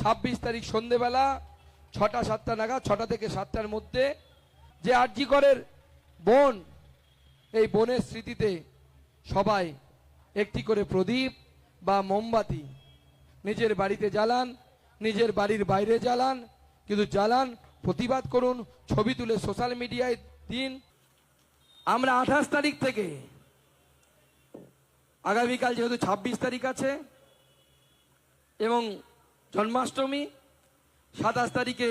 ছাব্বিশ তারিখ সন্ধেবেলা ছটা, সাতটা নাগাদ, ছটা থেকে সাতটার মধ্যে যে আরজিকরের বোন, এই বোনের স্মৃতিতে সবাই একটি করে প্রদীপ বা মোমবাতি নিজের বাড়িতে জ্বালান, নিজের বাড়ির বাইরে জ্বালান, কিন্তু জ্বালান, প্রতিবাদ করুন, ছবি তুলে সোশ্যাল মিডিয়ায় দিন। আমরা আঠাশ তারিখ থেকে, আগামীকাল যেহেতু ছাব্বিশ তারিখ আছে, এবং জন্মাষ্টমী, সাতাশ তারিখে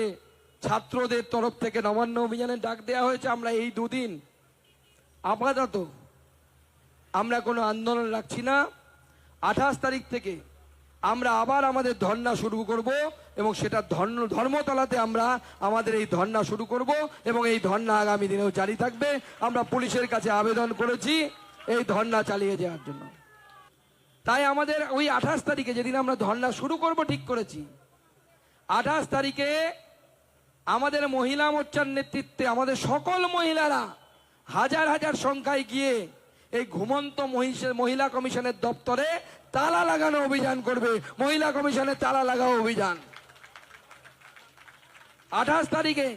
ছাত্রদের তরফ থেকে নবান্ন অভিযানের ডাক দেওয়া হয়েছে, আমরা এই দুদিন আপাতত আমরা কোনো আন্দোলন রাখছি না। আঠাশ তারিখ থেকে আমরা আবার আমাদের ধর্না শুরু করব এবং সেটা ধর্ম ধর্মতলাতে আমরা আমাদের এই ধর্না শুরু করব এবং এই ধর্না আগামী দিনেও জারি থাকবে। আমরা পুলিশের কাছে আবেদন করেছি এই ধর্না চালিয়ে যাওয়ার জন্য। তাই আমাদের ওই আঠাশ তারিখে যেদিন আমরা ধর্না শুরু করব, ঠিক করেছি। আঠাশ তারিখে আমাদের মহিলা মোর্চার নেতৃত্বে আমাদের সকল মহিলারা হাজার হাজার সংখ্যায় গিয়ে এই ঘুমন্ত মহিলা কমিশনের দপ্তরে তালা লাগানো অভিযান করবে। মহিলা কমিশনের তালা লাগাও অভিযান। আঠাশ তারিখে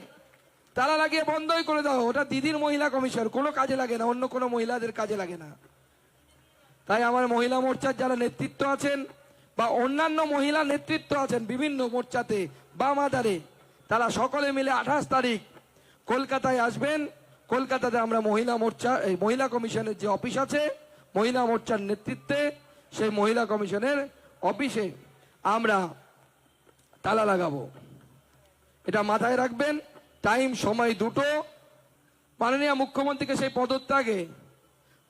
তালা লাগিয়ে বন্ধই করে দাও। ওটা দিদির মহিলা কমিশন। কোনো কাজে লাগে না, অন্য কোনো মহিলাদের কাজে লাগে না। তাই আমার মহিলা মোর্চার যারা নেতৃত্ব আছেন বা অন্যান্য মহিলা নেতৃত্ব আছেন বিভিন্ন মোর্চাতে বা মাদারে, তারা সকলে মিলে আঠাশ তারিখ কলকাতায় আসবেন। কলকাতাতে আমরা মহিলা মোর্চা, এই মহিলা কমিশনের যে অফিস আছে, মহিলা মোর্চার নেতৃত্বে সেই মহিলা কমিশনের অফিসে আমরা তালা লাগাবো। এটা মাথায় রাখবেন, টাইম, সময় দুটো। মাননীয় মুখ্যমন্ত্রীকে সেই পদত্যাগে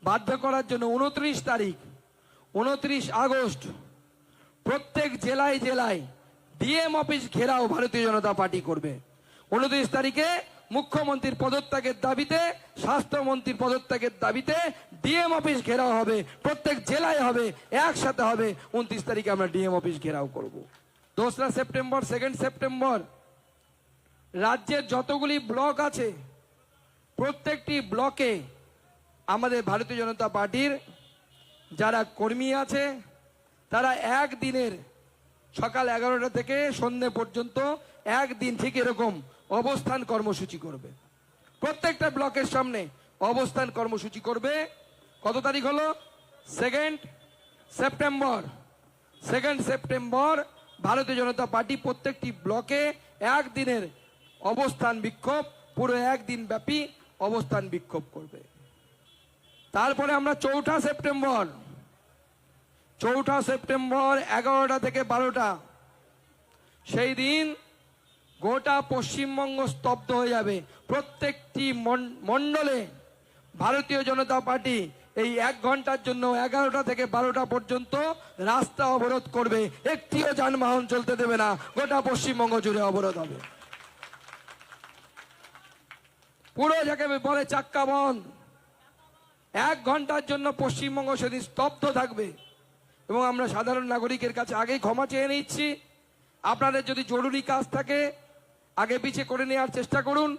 বাধ্য করার জন্য উনত্রিশ তারিখ, উনত্রিশ আগস্ট, প্রত্যেক জেলায় জেলায় ডিএম অফিস ঘেরাও ভারতীয় জনতা পার্টি করবে। উনত্রিশ তারিখে মুখ্যমন্ত্রীর পদত্যাগের দাবিতে, স্বাস্থ্যমন্ত্রীর পদত্যাগের দাবিতে ডিএম অফিস ঘেরাও হবে, প্রত্যেক জেলায় হবে, একসাথে হবে। উনত্রিশ তারিখে আমরা ডিএম অফিস ঘেরাও করব। দোসরা সেপ্টেম্বর সেকেন্ড সেপ্টেম্বর, রাজ্যের যতগুলি ব্লক আছে, প্রত্যেকটি ব্লকে আমাদের ভারতীয় জনতা পার্টির যারা কর্মী আছে, তারা একদিনের সকাল এগারোটা থেকে সন্ধে পর্যন্ত একদিন ঠিক এরকম অবস্থান কর্মসূচি করবে। প্রত্যেকটা ব্লকের সামনে অবস্থান কর্মসূচি করবে। কত তারিখ হলো? সেকেন্ড সেপ্টেম্বর সেকেন্ড সেপ্টেম্বর ভারতীয় জনতা পার্টি প্রত্যেকটি ব্লকে একদিনের অবস্থান বিক্ষোভ, পুরো একদিন ব্যাপী অবস্থান বিক্ষোভ করবে। তারপরে আমরা চৌঠা সেপ্টেম্বর। চৌঠা সেপ্টেম্বর এগারোটা থেকে বারোটা। সেই দিন গোটা পশ্চিমবঙ্গ স্তব্ধ হয়ে যাবে। প্রত্যেকটি মণ্ডলে ভারতীয় জনতা পার্টি এই এক ঘণ্টার জন্য এগারোটা থেকে বারোটা পর্যন্ত রাস্তা অবরোধ করবে। একটিও যানবাহন চলতে দেবে না। গোটা পশ্চিমবঙ্গ জুড়ে অবরোধ হবে। পুরো যাকে বলে চাক্কা বন্ধ এক ঘণ্টার জন্য পশ্চিমবঙ্গ সেদিন স্তব্ধ থাকবে। এবং আমরা সাধারণ নাগরিকের কাছে আগেই ক্ষমা চেয়ে নিচ্ছি। আপনাদের যদি জরুরি কাজ থাকে, আগে পিছিয়ে করে নেওয়ার চেষ্টা করুন।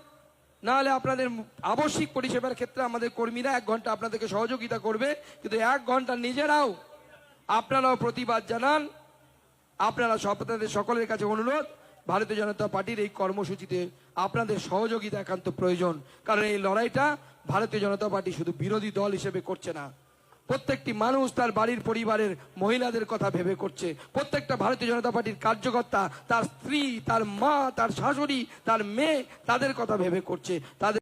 নাহলে আপনাদের আবশ্যিক পরিষেবার ক্ষেত্রে আমাদের কর্মীরা এক ঘণ্টা আপনাদেরকে সহযোগিতা করবে। কিন্তু এক ঘণ্টা নিজেরাও আপনারাও প্রতিবাদ জানান। আপনারা সব সকলের কাছে অনুরোধ ভারতীয় জনতা পার্টির এই কর্মসূচিতে আপনাদের সহযোগিতা একান্ত প্রয়োজন। কারণ এই লড়াইটা ভারতীয় জনতা পার্টি শুধু বিরোধী দল হিসেবে করছে না। প্রত্যেকটি মানুষ তার বাড়ির পরিবারের মহিলাদের কথা ভেবে করছে। প্রত্যেকটা ভারতীয় জনতা পার্টির কার্যকর্তা, তার স্ত্রী, তার মা, তার শাশুড়ি, তার মেয়ে, তাদের কথা ভেবে করছে। তাদের